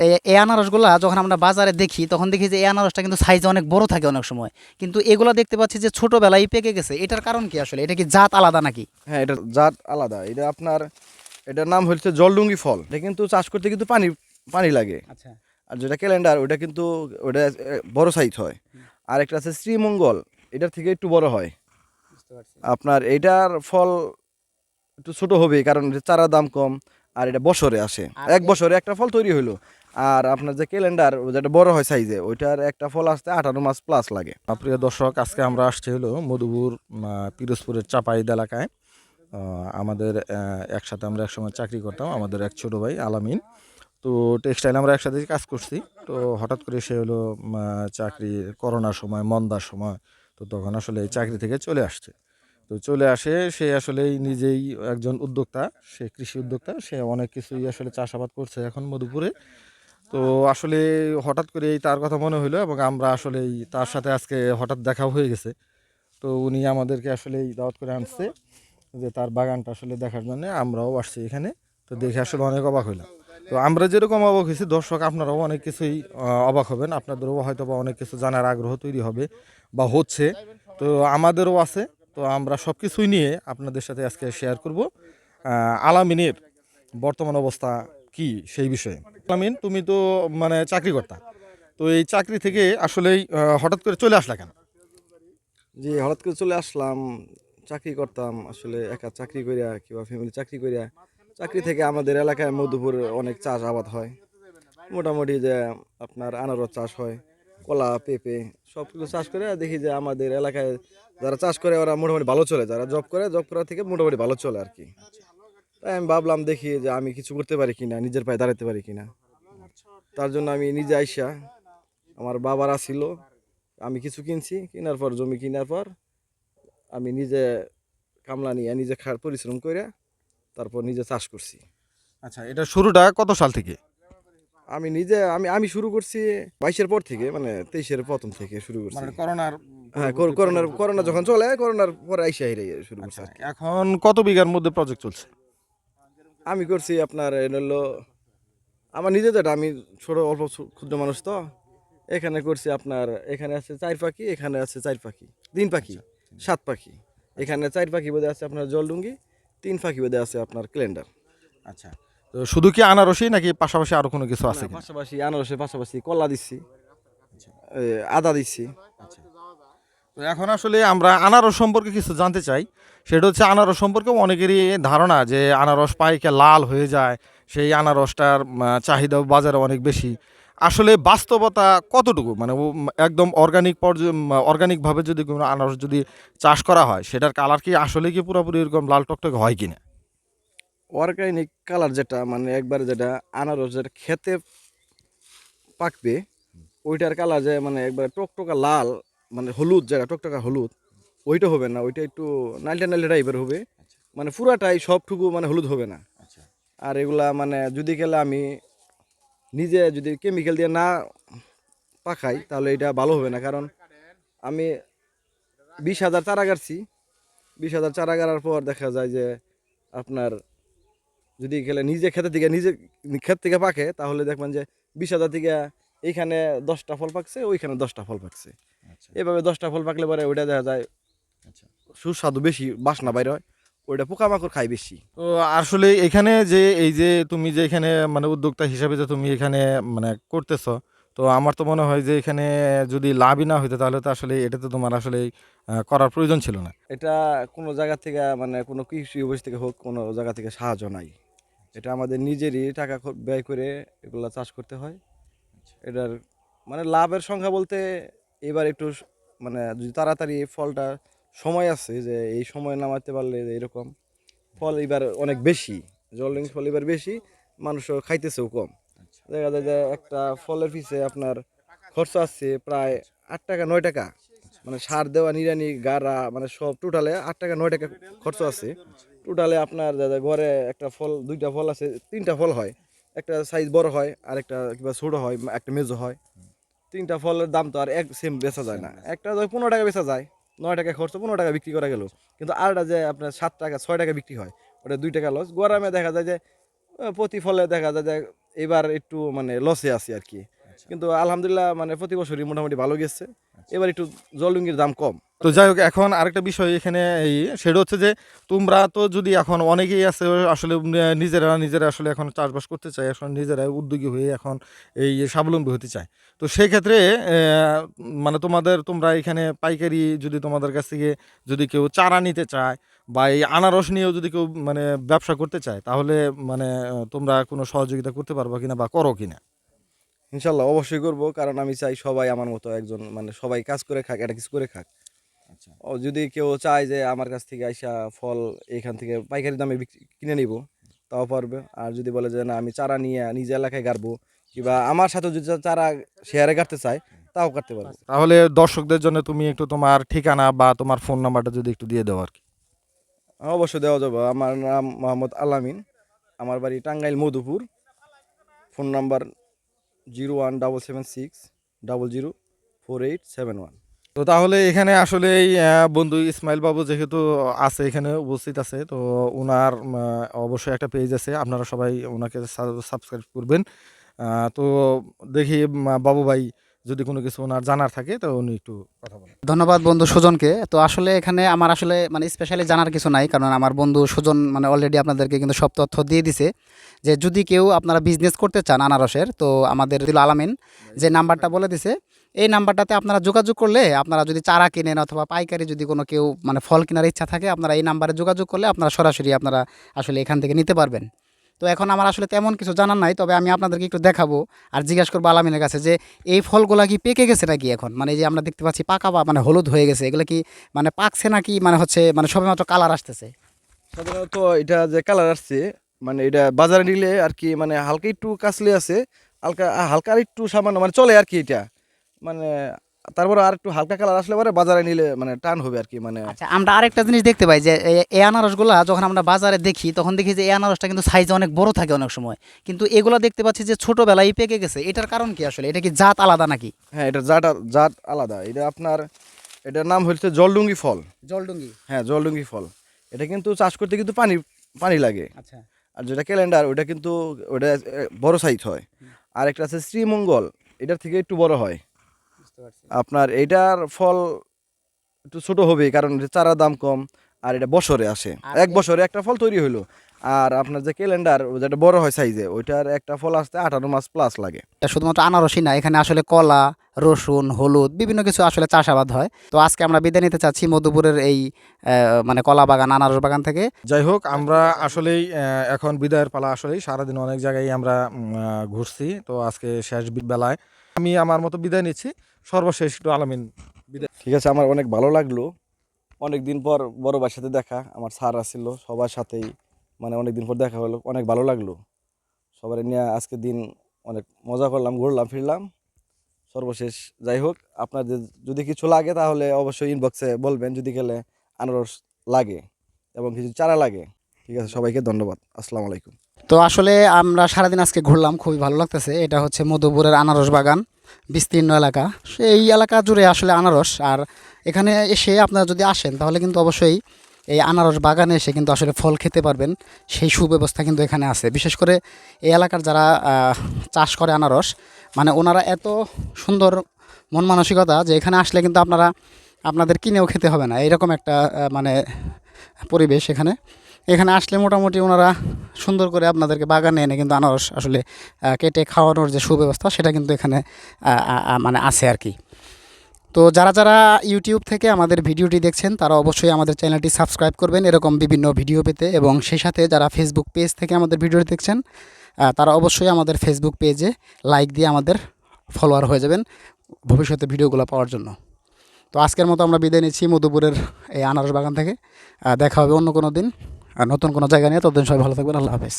এ- এই আনারসগুলা যখন আমরা বাজারে দেখি তখন দেখি যে এই আনারসটা কিন্তু সাইজে অনেক বড় থাকে অনেক সময়। কিন্তু এগুলা দেখতে পাচ্ছি যে ছোটবেলায় পেকে গেছে। এটার কারণ কি আসলে? এটা কি জাত আলাদা নাকি? হ্যাঁ এটা জাত আলাদা। এটা আপনার এটার নাম হচ্ছে জলডুঙ্গি ফল। এটা কিন্তু চাষ করতে কিন্তু পানি পানি লাগে। আচ্ছা। আর যেটা ক্যালেন্ডার ওটা কিন্তু ওটা বড় সাইজ হয়। আর একটা আছে শ্রীমঙ্গল। এটার থেকে একটু বড় হয়। আপনার এটার ফল একটু ছোট হবে কারণ চারার দাম কম আর এটা বছরে আসে। এক বছরে একটা ফল তৈরি হইল। আর আপনার যে ক্যালেন্ডার যেটা বড় হয় সাইজে ওইটার একটা ফল আসতে আঠারো মাস প্লাস লাগে। প্রিয় দর্শক, আজকে আমরা আসছি হলো মধুপুর পিরোজপুরের চাপাইদ এলাকায়। আমাদের একসাথে আমরা একসময় চাকরি করতাম, আমাদের এক ছোটো ভাই আলামিন। তো টেক্সটাইল আমরা একসাথে কাজ করছি। তো হঠাৎ করে সে হলো চাকরি করোনার সময়, মন্দার সময়, তো তখন আসলে এই চাকরি থেকে চলে আসছে। তো চলে আসে, সে আসলে নিজেই একজন উদ্যোক্তা, সে কৃষি উদ্যোক্তা, সে অনেক কিছুই আসলে চাষাবাদ করছে এখন মধুপুরে। তো আসলে হঠাৎ করে এই তার কথা মনে হলো এবং আমরা আসলে তার সাথে আজকে হঠাৎ দেখা হয়ে গেছে। তো উনি আমাদেরকে আসলে দাওয়াত করে আনছে যে তার বাগানটা আসলে দেখার জন্য আমরাও আসছি এখানে। তো দেখে আসলে অনেক অবাক হইলাম। তো আমরা যেরকম অবাক হয়েছি, দর্শক আপনারাও অনেক কিছুই অবাক হবেন। আপনাদেরও হয়তো বা অনেক কিছু জানার আগ্রহ তৈরি হবে বা হচ্ছে। তো আমাদেরও আছে। তো আমরা সব কিছুই নিয়ে আপনাদের সাথে আজকে শেয়ার করব। আলামিনের বর্তমান অবস্থা কি সেই বিষয়ে। আলামিন তুমি তো মানে চাকরি করতা তো এই চাকরি থেকে আসলেই হঠাৎ করে চলে আসলা কেন? জি, হঠাৎ করে চলে আসলাম, চাকরি করতাম, আসলে একা চাকরি করিয়া কিংবা ফ্যামিলি চাকরি করিয়া চাকরি থেকে আমাদের এলাকায় মধুপুর অনেক চাষ আবাদ হয়। মোটামুটি যে আপনার আনারস চাষ হয়, কলা, পেঁপে সব কিছু চাষ করে দেখি যে আমাদের এলাকায় যারা চাষ করে ওরা মোটামুটি ভালো চলে, যারা জব করে জব করা থেকে মোটামুটি ভালো চলে আর কি। তাই আমি ভাবলাম দেখি যে আমি কিছু করতে পারি কিনা নিজের পায়ে দাঁড়াতে পারি কিনা। তার জন্য আমি নিজে আইসা আমার বাবারা ছিল আমি কিছু কিনছি কেনার পর জমি কেনার পর আমি নিজে কামলা নিয়ে নিজে খার পরিশ্রম করে তারপর নিজে চাষ করছি। আচ্ছা এটা শুরুটা কত সাল থেকে? আমি নিজে আমি আমি শুরু করছি বাইশের পর থেকে মানে তেইশের প্রথম থেকে শুরু করছি। মানে করোনার হ্যাঁ কর- করোনার করোনা যখন চলে করোনার পরে আইসা হিরে শুরু করছি আচ্ছা এখন কত বিঘার মধ্যে প্রজেক্ট চলছে? আমি করছি আপনার হলো আমার নিজে যেটা আমি ছোট অল্প ক্ষুদ্র মানুষ তো। এখানে করছি আপনার এখানে আছে চার পাখি এখানে আছে চার পাখি তিন পাখি সাত পাখি। এখানে চার পাখি বোধহয় আছে আপনার জলডুঙ্গি তিন পাখি বোধহয় আছে আপনার ক্যালেন্ডার আচ্ছা তো শুধু কি আনারসি নাকি পাশাপাশি আরও কোনো কিছু আছে পাশাপাশি আনারসের পাশাপাশি কলা দিচ্ছি এ, আদা দিচ্ছি। তো এখন আসলে আমরা আনারস সম্পর্কে কিছু জানতে চাই। সেটা হচ্ছে আনারস সম্পর্কে অনেকেরই ধারণা যে আনারস পাইকে লাল হয়ে যায়, সেই আনারসটার চাহিদা বাজারে অনেক বেশি। আসলে বাস্তবতা কতটুকু? মানে একদম অর্গানিক পর্যায়ে অর্গানিকভাবে যদি কোনো আনারস যদি চাষ করা হয়, সেটার কালার কি আসলে কি পুরোপুরি এরকম লাল টকটকে হয় কি না অর্গানিক কালার যেটা মানে একবার যেটা আনারস যেটা খেতে পাকবে, ওইটার কালার যে মানে একবার টকটকা লাল মানে হলুদ যেটা টকটকা হলুদ ওইটা হবে না ওইটা একটু নাইলটা নাইলটা টাইপের হবে। মানে পুরাটাই সবটুকু মানে হলুদ হবে না। আর এগুলা মানে যদি গেলে আমি নিজে যদি কেমিক্যাল দিয়ে না পাকাই তাহলে এটা ভালো হবে না। কারণ আমি বিশ হাজার চারা গাড়ছি। বিশ হাজার চারা গাড়ার পর দেখা যায় যে আপনার যদি গেলে নিজে খেতে থেকে নিজে ক্ষেত থেকে পাকে তাহলে দেখবেন যে বিশ হাজার থেকে এইখানে দশটা ফল পাকছে ওইখানে দশটা ফল পাকছে। এভাবে দশটা ফল পাকলে পরে ওইটা দেখা যায় সুস্বাদু বেশি বাসনা বাইরে হয় ওইটা পোকামাকড় খায় বেশি। তো আসলে এখানে যে এই যে তুমি যে এখানে মানে উদ্যোক্তা হিসাবে যে তুমি এখানে মানে করতেছ তো আমার তো মনে হয় যে এখানে যদি লাভই না হইতো তাহলে তো আসলে এটা তো তোমার আসলে করার প্রয়োজন ছিল না। এটা কোনো জায়গা থেকে মানে কোনো কৃষি অফিস থেকে হোক কোনো জায়গা থেকে সাহায্য নাই। এটা আমাদের নিজেরই টাকা ব্যয় করে এগুলো চাষ করতে হয়। এটার মানে লাভের সংখ্যা বলতে এবার একটু মানে যদি তাড়াতাড়ি ফলটা সময় আছে যে এই সময় নামাতে পারলে যে এরকম ফল এবার অনেক বেশি জল জলডিং ফল এবার বেশি মানুষও খাইতেছেও কম। দেখা যায় যে একটা ফলের পিছে আপনার খরচ আসছে প্রায় আট টাকা নয় টাকা। মানে সার দেওয়া নিরানি গাড়া মানে সব টোটালে আট টাকা নয় টাকা খরচ আছে। টোটালে আপনার দাদা ঘরে একটা ফল দুইটা ফল আছে তিনটা ফল হয়। একটা সাইজ বড় হয় আর একটা কিংবা ছোটো হয় একটা মেজো হয়। তিনটা ফলের দাম তো আর এক সেম বেচা যায় না। একটা পনেরো টাকা বেচা যায় নয় টাকা খরচ পনেরো টাকা বিক্রি করা গেল। কিন্তু আরটা যে আপনার সাত টাকা ছয় টাকা বিক্রি হয় ওটা দুই টাকা লস গরমে দেখা যায় যে প্রতি ফলে দেখা যায় যে এবার একটু মানে লসে আছে আর কি। কিন্তু আলহামদুলিল্লাহ মানে প্রতি বছরই মোটামুটি ভালো গেছে। এবার একটু জলডুঙ্গির দাম কম। তো যাই হোক এখন আরেকটা বিষয় এখানে এই সেটা হচ্ছে যে তোমরা তো যদি এখন অনেকেই আছে আসলে নিজেরা নিজেরা আসলে এখন চাষবাস করতে চায় এখন নিজেরা উদ্যোগী হয়ে এখন এই স্বাবলম্বী হতে চায়। তো সেক্ষেত্রে মানে তোমাদের তোমরা এখানে পাইকারি যদি তোমাদের কাছ থেকে যদি কেউ চারা নিতে চায় বা এই আনারস নিয়েও যদি কেউ মানে ব্যবসা করতে চায় তাহলে মানে তোমরা কোনো সহযোগিতা করতে পারব কিনা বা করো কিনা? ইনশাল্লাহ অবশ্যই করব কারণ আমি চাই সবাই আমার মতো একজন মানে সবাই কাজ করে খাক এটা কিছু করে খাক। আচ্ছা। ও যদি কেউ চায় যে আমার কাছ থেকে আইসা ফল এখান থেকে পাইকারি দামে কিনে নিব তাও পারবে। আর যদি বলে যে না আমি চারা নিয়ে নিজে এলাকায় গাড়বো কিংবা আমার সাথে যদি চারা শেয়ারে কাটতে চায় তাও কাটতে পারবে। তাহলে দর্শকদের জন্য তুমি একটু তোমার ঠিকানা বা তোমার ফোন নাম্বারটা যদি একটু দিয়ে দাও আর কি। অবশ্যই দেওয়া যাবে। আমার নাম মোহাম্মদ আলামিন আমার বাড়ি Tangail Madhupur. Phone number zero one double seven six double zero four eight seven one. তো তাহলে এখানে আসলে এই বন্ধু ইসমাইল বাবু যেহেতু আছে এখানে, উপস্থিত আছে, তো ওনার অবশ্যই একটা পেজ আছে, আপনারা সবাই ওনাকে সাবস্ক্রাইব করবেন। তো দেখি বাবু ভাই যদি কোনো কিছু ওনার জানার থাকে, তো উনি একটু কথা বলেন। ধন্যবাদ বন্ধু সুজনকে। তো আসলে এখানে আমার আসলে মানে স্পেশালি জানার কিছু নাই, কারণ আমার বন্ধু সুজন মানে অলরেডি আপনাদেরকে কিন্তু সব তথ্য দিয়ে দিছে যে যদি কেউ আপনারা বিজনেস করতে চান আনারসের, তো আমাদের দিল আলামিন যে নাম্বারটা বলে দিছে, এই নাম্বারটাতে আপনারা যোগাযোগ করলে আপনারা যদি চারা কিনেন অথবা পাইকারি যদি কোনো কেউ মানে ফল কেনার ইচ্ছা থাকে, আপনারা এই নাম্বারে যোগাযোগ করলে আপনারা সরাসরি আপনারা আসলে এখান থেকে নিতে পারবেন। তো এখন আমার আসলে তেমন কিছু জানার নাই, তবে আমি আপনাদেরকে একটু দেখাবো আর জিজ্ঞাসা করব আলামিনের কাছে যে এই ফলগুলা কি পেকে গেছে নাকি এখন? মানে যে আমরা দেখতে পাচ্ছি পাকা বা মানে হলুদ হয়ে গেছে, এগুলো কি মানে পাকছে নাকি মানে হচ্ছে মানে সবেমাত্র কালার আসতেছে? সাধারণত এটা যে কালার আসছে মানে এটা বাজারে নিলে আর কি মানে হালকা একটু কাছলে আছে, হালকা হালকা একটু সামান্য মানে চলে আর কি এটা। মানে তারপরে আর একটু হালকা কালার আসলে পরে বাজারে নিলে মানে টান হবে আর কি মানে আচ্ছা আমরা আরেকটা জিনিস দেখতে পাই যে এই আনারসগুলা যখন আমরা বাজারে দেখি তখন দেখি যে এই আনারসটা কিন্তু সাইজে অনেক বড় থাকে অনেক সময়। কিন্তু এগুলো দেখতে পাচ্ছি যে ছোটোবেলায় পেকে গেছে। এটার কারণ কি আসলে? এটা কি জাত আলাদা নাকি? হ্যাঁ এটা জাত জাত আলাদা। এটা আপনার এটার নাম হচ্ছে জলডুঙ্গি ফল। জলডুঙ্গি? হ্যাঁ জলডুঙ্গি ফল। এটা কিন্তু চাষ করতে কিন্তু পানি পানি লাগে। আচ্ছা। আর যেটা ক্যালেন্ডার ওটা কিন্তু ওটা বড় সাইজ হয়। আর একটা আছে শ্রীমঙ্গল। এটার থেকে একটু বড় হয়। আপনার এইটার ফল একটু ছোট হবে কারণ চারার দাম কম আর এটা বছরে আসে। এক বছরে একটা ফল তৈরি হলো আর আপনার যে ক্যালেন্ডার যেটা বড় হয় সাইজে ওইটার একটা ফল আসতে আঠারো মাস প্লাস লাগে। এটা শুধুমাত্র আনারসই না এখানে আসলে কলা রসুন হলুদ বিভিন্ন কিছু আসলে চাষাবাদ হয়। তো আজকে আমরা বিদায় নিতে চাচ্ছি মধুপুরের এই মানে কলা বাগান আনারস বাগান থেকে। যাই হোক আমরা আসলেই এখন বিদায়ের পালা আসলেই সারাদিন অনেক জায়গায় আমরা ঘুরছি। তো আজকে শেষ বেলায় আমি আমার মতো বিদায় নিচ্ছি। সর্বশেষ একটু আলামিন ঠিক আছে আমার অনেক ভালো লাগল। অনেক দিন পর বড় ভাইয়ের সাথে দেখা আমার স্যার আসছিল সবার সাথেই মানে অনেক দিন পর দেখা হলো অনেক ভালো লাগল। সবার নিয়ে আজকে দিন অনেক মজা করলাম ঘুরলাম ফিরলাম। সর্বশেষ যাই হোক আপনাদের যদি কিছু লাগে তাহলে অবশ্যই ইনবক্সে বলবেন যদি গেলে আনারস লাগে এবং কিছু চারা লাগে। ঠিক আছে সবাইকে ধন্যবাদ আসসালামু আলাইকুম। তো আসলে আমরা সারাদিন আজকে ঘুরলাম খুবই ভালো লাগতেছে। এটা হচ্ছে মধুপুরের আনারস বাগান। বিস্তীর্ণ এলাকা। এই এলাকা জুড়ে আসলে আনারস, আর এখানে এসে আপনারা যদি আসেন, তাহলে কিন্তু অবশ্যই এই আনারস বাগানে এসে কিন্তু আসলে ফল খেতে পারবেন। সেই সুব্যবস্থা কিন্তু এখানে আছে। বিশেষ করে এই এলাকার যারা চাষ করে আনারস মানে ওনারা এত সুন্দর মন মানসিকতা যে এখানে আসলে কিন্তু আপনারা, আপনাদের কিনেও খেতে হবে না। এরকম একটা মানে পরিবেশ এখানে। এখানে আসলে মোটামুটি ওনারা সুন্দর করে আপনাদেরকে বাগানে এনে কিন্তু আনারস আসলে কেটে খাওয়ানোর যে সুব্যবস্থা সেটা কিন্তু এখানে মানে আছে আর কি। তো যারা যারা ইউটিউব থেকে আমাদের ভিডিওটি দেখছেন, তারা অবশ্যই আমাদের চ্যানেলটি সাবস্ক্রাইব করবেন এরকম বিভিন্ন ভিডিও পেতে এবং সেই সাথে যারা ফেসবুক পেজ থেকে আমাদের ভিডিওটি দেখছেন তারা অবশ্যই আমাদের ফেসবুক পেজে লাইক দিয়ে আমাদের ফলোয়ার হয়ে যাবেন ভবিষ্যতে ভিডিওগুলো পাওয়ার জন্য। তো আজকের মতো আমরা বিদায় নিচ্ছি মধুপুরের এই আনারস বাগান থেকে। দেখা হবে অন্য কোনো দিন। আর নতুন কোনো জায়গা নিয়ে ততদিন সবাই ভালো থাকবেন আল্লাহ হাফেজ।